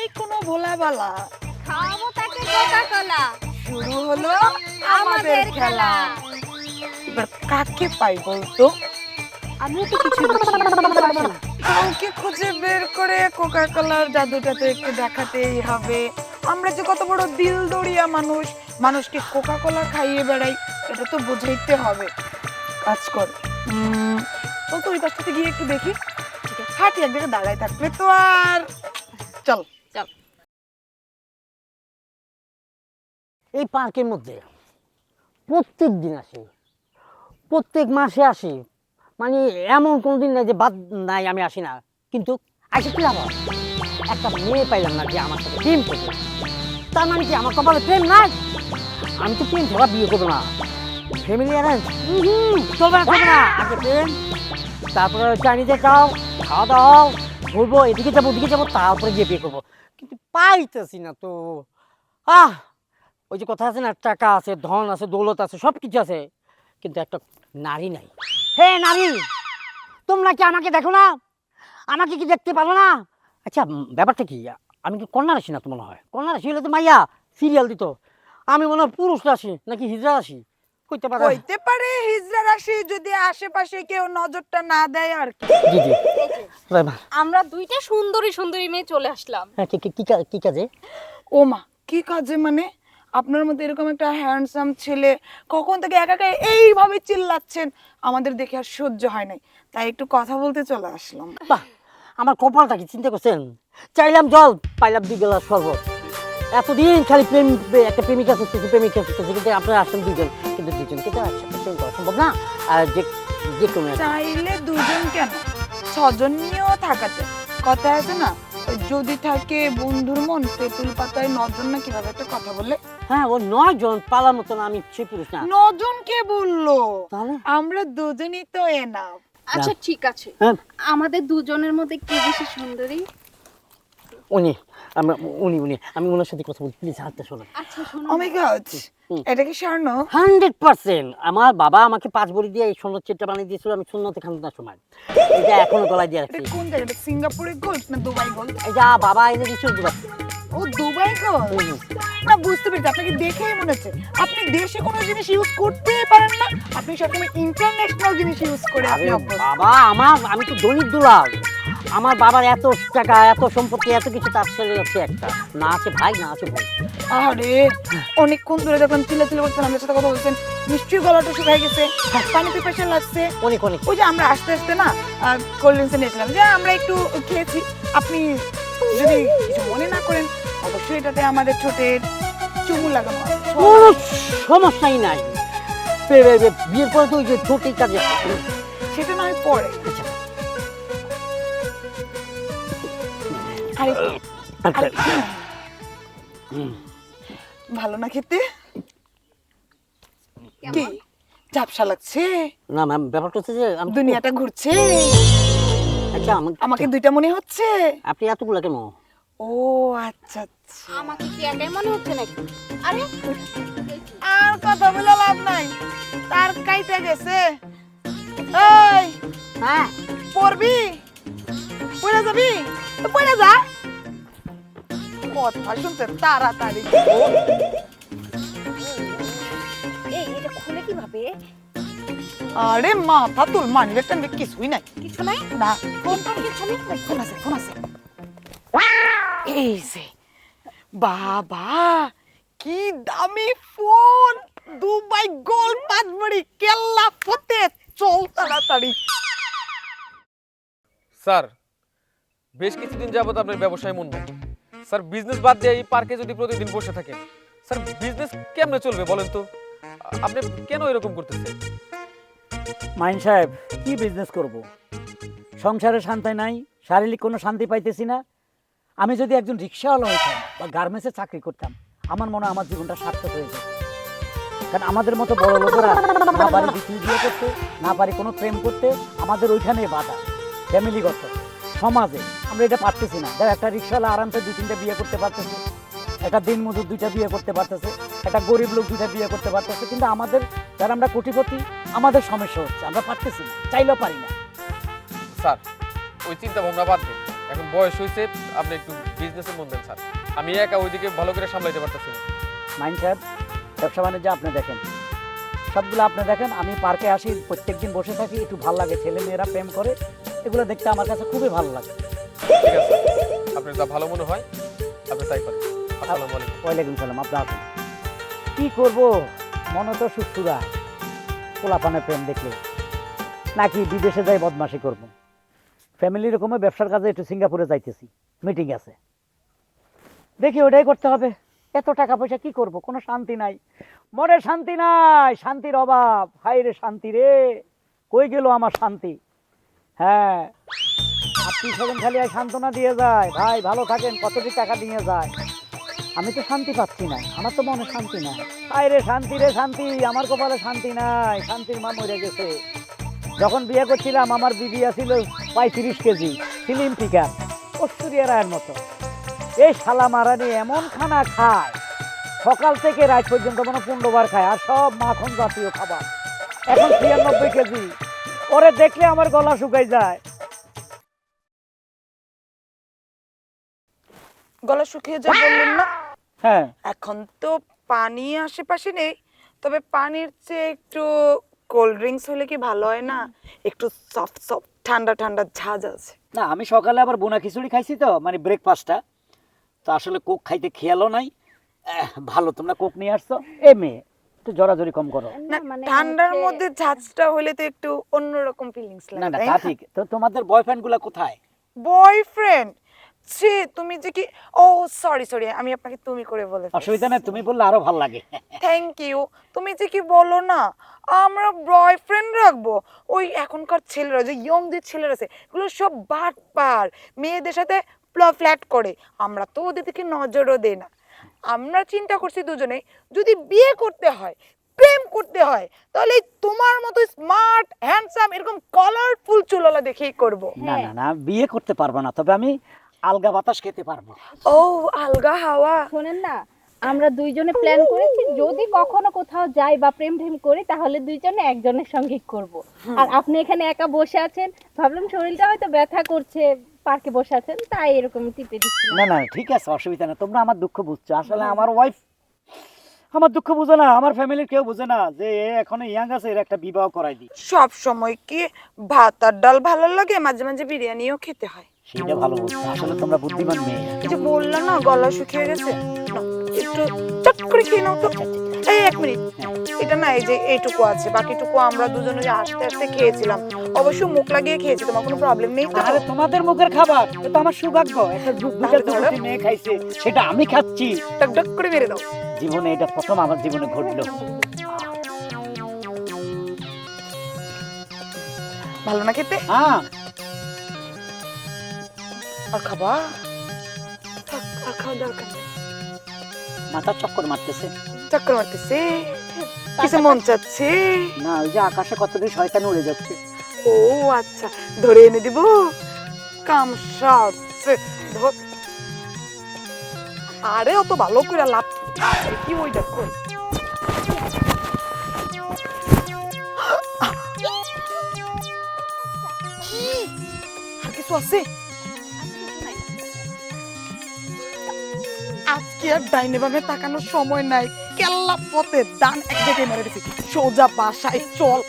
নেই কোনো ভোলাবালা। খাওয়াবো তাকে কোকা কোলা শুরু হলো আমাদের খেলা। এবার কাকে পাই বলতো? আমিও তো কিছু বুঝছি না। কাউকে খুঁজে বের করে কোকা কোলার জাদুটা তো একটু দেখাতেই হবে। আমরা যে কত বড় দিল দড়িয়া মানুষ মানুষকে কোকা কোলা খাইয়ে বেড়াই এটা তো বুঝাইতে হবে। কাজ কর। উম, তো তো ওই পাশটাতে গিয়ে একটু দেখি। ঠিক আছে। হাঁটি এক জায়গায় দাঁড়ায় থাকবে তো আর। চল। এই পার্কের মধ্যে প্রত্যেক দিন আসি। প্রত্যেক মাসে আসি। মানে এমন কোনো দিন নাই যে বাদ নাই আমি আসি না। কিন্তু আজকে কি লাভ একটা মেয়ে পাইলাম না যে আমার সাথে প্রেম করবে। তার মানে কি আমার কপালে প্রেম নাই? আমি তো প্রেম ধরা বিয়ে করব না। ফ্যামিলি অ্যারেঞ্জ চলবে না চলবে না। আগে প্রেম, তারপরে চাইনিজে খাও, খাওয়া দাওয়া, ঘুরবো, এদিকে যাব, ওদিকে যাব, তারপরে গিয়ে বিয়ে করব। কিন্তু পাইতেছি না তো। আহ! ওই যে কথা আছে না টাকা আছে ধন আছে দৌলত আছে সব কিছু আছে কিন্তু একটা নারী নাই। হে নারী তোমরা কি আমাকে দেখো না? আমাকে কি দেখতে পারো না? আচ্ছা ব্যাপারটা কি? আমি কি কন্যা রাশি না তো মনে হয়? কন্যা রাশি হলে তো মাইয়া সিরিয়াল দিত। আমি মনে হয় পুরুষ রাশি নাকি হিজড়া রাশি? কইতে পারে? হইতে পারে হিজড়া রাশি যদি আশেপাশে কেউ নজরটা না দেয় আর কি। জি জি। আমরা দুইটা সুন্দরী সুন্দরী মেয়ে চলে আসলাম। হ্যাঁ কি কি- কাজে? ওমা কি কাজে মানে? আপনার মতো এরকম একটা হ্যান্ডসাম ছেলে কখন থেকে একা একা এইভাবে চিল্লাচ্ছেন? আমাদের দেখে আর সহ্য হয় নাই। তাই একটু কথা বলতে চলে আসলাম। বাহ আমার কপালটা কি চিন্তা করছেন? চাইলাম জল পাইলাম দুই গ্লাস শরবত। এতদিন খালি প্রেম একটা প্রেমিকা খুঁজতেছি প্রেমিকা খুঁজতেছি কিন্তু আপনারা আসছেন দুজন কিন্তু দুজনকে তো একসাথে করা সম্ভব না? আর যে যে কোনো চাইলে দুজন কেন? ছজন নিয়েও থাকা যায় কথা আছে না? যদি থাকে বন্ধুর মন তেঁতুল পাতায় নজন না কীভাবে একটা কথা বলে? হ্যাঁ ও নজন জন পালার মতন আমি সে পুরুষ না। নজন কে বলল? তাহলে? আমরা দুজনই তো এনাফ আচ্ছা ঠিক আছে। হ্যাঁ। আমাদের দুজনের মধ্যে কে বেশি সুন্দরী? উনি। আমরা উনি উনি আমি ওনার সাথে কথা বলছি প্লিজ হাতটা শোনো। আচ্ছা ও মাই গড এটা কি স্বর্ণ? Hundred percent. আমার বাবা আমাকে পাঁচ বড়ি দিয়ে এই সোনার চেটটা বানিয়ে দিয়েছিল আমি শূন্যতে খান্তার সময়। এটা এখনও গলায় দিয়ে রাখছি। কোন জায়গাটা গোল্ড না দুবাই গোল্ড এটা বাবা এনে দিয়েছিল দুবার ও দুবাই গোল্ড। না বুঝতে পেরেছি। আপনাকে দেখেই মনে হচ্ছে। আপনি দেশে কোনো জিনিস ইউজ করতেই পারেন না। আপনি সবসময় ইন্টারন্যাশনাল জিনিস ইউজ করে আপনি বাবা আমার আমি তো দলিত দুলাল। আমার বাবার এত টাকা এত সম্পত্তি এত কিছু তার ছেলে হচ্ছে একটা। না আছে ভাই না আছে ভাই। আরে অনেকক্ষণ ধরে যখন চিল্লা চিল্লা করছেন আমাদের সাথে কথা বলছেন। নিশ্চয়ই গলাটা শুকাই গেছে পানি পিপাসা লাগছে। অনেক অনেক। ওই যে আমরা আস্তে আস্তে না কোল্ড ড্রিঙ্কস নিয়েছিলাম। যে আমরা একটু খেয়েছি। আপনি যদি কিছু মনে না করেন অবশ্যই এটাতে আমাদের ছোটের চুমু লাগানো কোনো সমস্যাই নাই। বিয়ের পরে তো ওই যে ছোটই কাজে সেটা নয় পরে। ভালো না খেতে? কি? ঝাপসা লাগছে? না ম্যাম ব্যাপারটা হচ্ছে যে আমি দুনিয়াটা ঘুরছে? আচ্ছা আমাকে আমাকে দুইটা মনে হচ্ছে? আপনি এতগুলো কেন? ও আচ্ছা আচ্ছা। আমাকে কি একাই মনে হচ্ছে নাকি? আরে আর কথা বলে লাভ নাই। তার কাইতে গেছে। এই হ্যাঁ। পড়বি? পড়ে যাবি? তো পড়ে যা। কথা শুনতে তাড়াতাড়ি। এই এটা খুলে কীভাবে? আরে মাথা তুল মানিলে টানবে কিছুই নাই। কিছু নাই? না। ফোন টোন কিছু নেই? ফোন আছে ফোন আছে। এই যে বাবা কি দামি ফোন! দুবাই গোল পাঁচবাড়ি কেল্লা ফতে চল তাড়াতাড়ি। স্যার বেশ কিছুদিন যাবত আপনার ব্যবসায় মন নেই। স্যার বিজনেস বাদ দিয়ে এই পার্কে যদি প্রতিদিন বসে থাকেন স্যার বিজনেস কেমনে চলবে বলেন তো? আপনি কেন এরকম করতেছেন? মাইন সাহেব, কি বিজনেস করব। সংসারে শান্তি নাই, শারীরিক কোনো শান্তি পাইতেছি না। আমি যদি একজন রিক্সাওয়ালা হইতাম বা গার্মেন্টসে চাকরি করতাম, আমার মনে হয় আমার জীবনটা সার্থক হয়ে যেত। কারণ আমাদের মতো বড় লোকেরা না পারি বিক্রি করতে, না পারি কোনো প্রেম করতে, আমাদের ওইখানে বাধা ফ্যামিলিগত সমাজে আমরা এটা পারতেছি না। দেখ একটা রিক্সাওয়ালা আরামসে দুই তিনটা বিয়ে করতে পারতেছে একটা দিন মজুর দুইটা বিয়ে করতে পারতেছে একটা গরিব লোক দুইটা বিয়ে করতে পারতেছে কিন্তু আমাদের যারা আমরা কোটিপতি আমাদের সমস্যা হচ্ছে আমরা পারতেছি না চাইলেও পারি না। স্যার ওই চিন্তা ভাবনা বাদ দিন। এখন বয়স হয়েছে আপনি একটু বিজনেসে মন দেন স্যার আমি একা ওইদিকে ভালো করে সামলাইতে পারতেছি না। মাইন সাহেব ব্যবসা বাণিজ্য আপনি দেখেন। সবগুলো আপনি দেখেন আমি পার্কে আসি প্রত্যেকদিন বসে থাকি একটু ভালো লাগে ছেলে মেয়েরা প্রেম করে এগুলো দেখতে আমার কাছে খুবই ভালো লাগে। ঠিক আছে। আপনার যা ভালো মনে হয় আপনি তাই করেন। আসসালামু আলাইকুম। ওয়ালাইকুম সালাম আপনি আসুন। কি করব? মনে তো সুস্থরা পোলাপানের প্রেম দেখলে। নাকি বিদেশে যাই বদমাশি করব? ফ্যামিলির রকমে ব্যবসার কাজে একটু সিঙ্গাপুরে যাইতেছি। মিটিং আছে। দেখি ওটাই করতে হবে। এত টাকা পয়সা কি করব? কোনো শান্তি নাই। মনে শান্তি নাই শান্তির অভাব। হাই রে শান্তি রে। কই গেল আমার শান্তি? হ্যাঁ। আত্মীয় স্বজন খালি আর সান্ত্বনা দিয়ে যায়। ভাই, ভালো থাকেন কতটি টাকা নিয়ে যায়? আমি তো শান্তি পাচ্ছি না। আমার তো মনে শান্তি নাই। আয় রে শান্তি রে শান্তি, আমার কপালে শান্তি নাই। শান্তির মা মরে গেছে। যখন বিয়ে করছিলাম, আমার বিবি ছিল পঁয়ত্রিশ কেজি ফিল্ম ফিকার ঐশ্বরিয়া রায়ের মতো। এই শালা মারানি এমন খানা খায়। সকাল থেকে রাত পর্যন্ত মানে পনেরোবার খায়, আর সব মাখন জাতীয় খাবার। এখন ছিয়ানব্বই কেজি। ওরে দেখলে আমার গলা শুকাই যায়। গলা শুকিয়ে যা বললেন না? হ্যাঁ। এখন তো পানি আশেপাশে নেই তবে পানির চেয়ে একটু কোল্ড ড্রিঙ্কস হলে কি ভালো হয় না? একটু সফট সফট ঠান্ডা ঠান্ডা ঝাঁজ আছে। না আমি সকালে আবার বোনা খিচুড়ি খাইছি তো মানে ব্রেকফাস্টটা তো আসলে কোক খাইতে খেয়ালও নাই। ভালো তোমরা কোক নিয়ে আসছো। এ মেয়ে একটু জোরাজোরি কম করো। মানে ঠান্ডার মধ্যে হলে তো একটু অন্যরকম ফিলিংস লাগে না তা ঠিক। তো তোমাদের বয়ফ্রেন্ডগুলা কোথায়? বয়ফ্রেন্ড ছি তুমি যে কি ও সরি সরি আমি আপনাকে তুমি করে বলে অসুবিধা নেই তুমি বললে আরও ভালো লাগে। থ্যাংক ইউ তুমি যে কি বলো না আমরা বয়ফ্রেন্ড রাখব। ওই এখনকার ছেলেরা যে ইয়ং যে ছেলেরা আছে এগুলো সব বাট পার মেয়েদের সাথে ফ্ল্যাট করে। আমরা তো ওদের দিকে নজরও দেই না। আমরা চিন্তা করছি দুজনে যদি বিয়ে করতে হয় প্রেম করতে হয় তাহলে তোমার মতো স্মার্ট হ্যান্ডসাম এরকম কালারফুল চুলওয়ালা দেখেই করব। না না না বিয়ে করতে পারব না তবে আমি আলগা বাতাস খেতে পারব। ও আলগা হাওয়া। শোনেন না আমরা দুইজনে প্ল্যান করেছি যদি কখনো কোথাও যাই বা প্রেম প্রেম করি তাহলে দুইজনে একজনের সঙ্গে করব। আর আপনি এখানে একা বসে আছেন ভাবলাম শরীরটা হয়তো ব্যথা করছে। পার্কে বসে আছেন তাই এরকম টিপে দিচ্ছি। না না ঠিক আছে অসুবিধা না তোমরা আমার দুঃখ বুঝছ। আসলে আমার ওয়াইফ আমার দুঃখ বুঝে না আমার ফ্যামিলির কেউ বুঝে না যে এ এখনও ইয়াং আছে এর একটা বিবাহ করাই দিই। সব সময় কি ভাত আর ডাল ভালো লাগে মাঝে মাঝে বিরিয়ানিও খেতে হয়? সেটা ভালো বুঝছ আসলে তোমরা বুদ্ধিমান মেয়ে। যে বললা না গলা শুকিয়ে গেছে একটু চট করে খেয়ে নাও তো। এই এক মিনিট। এটা না এই যে এইটুকু আছে বাকিটুকু আমরা দুজনে যে আস্তে আস্তে খেয়েছিলাম। অবশ্য মুখ লাগিয়ে খেয়েছি তোমার কোনো প্রবলেম নেই তো? আরে তোমাদের মুখের খাবার এটা আমার সৌভাগ্য একটা দু- দুটা তাহলে মেয়ে খাইছে সেটা আমি খাচ্ছি। টক টক করে মেরে দাও। জীবনে এটা প্রথম আমার জীবনে ঘটলো। ভালো না খেতে? হ্যাঁ। আর খাবা? আর খাওয়া দরকার মাথা চক্কর মারতেছে। চক্কর মারতেছে কিছু মন চাচ্ছে? না ওই যে আকাশে কতটি শয়তান উড়ে যাচ্ছে। ও আচ্ছা ধরে এনে দিব। কাম সারছে আরে অত ভালো করে লাভ কি? কি? আর কিছু আছে? আজকে আর ডাইনে বামে তাকানোর সময় নাই। কেল্লা পথে দান এক জায়গায় মেরে দিছি। সোজা বাসায় চল।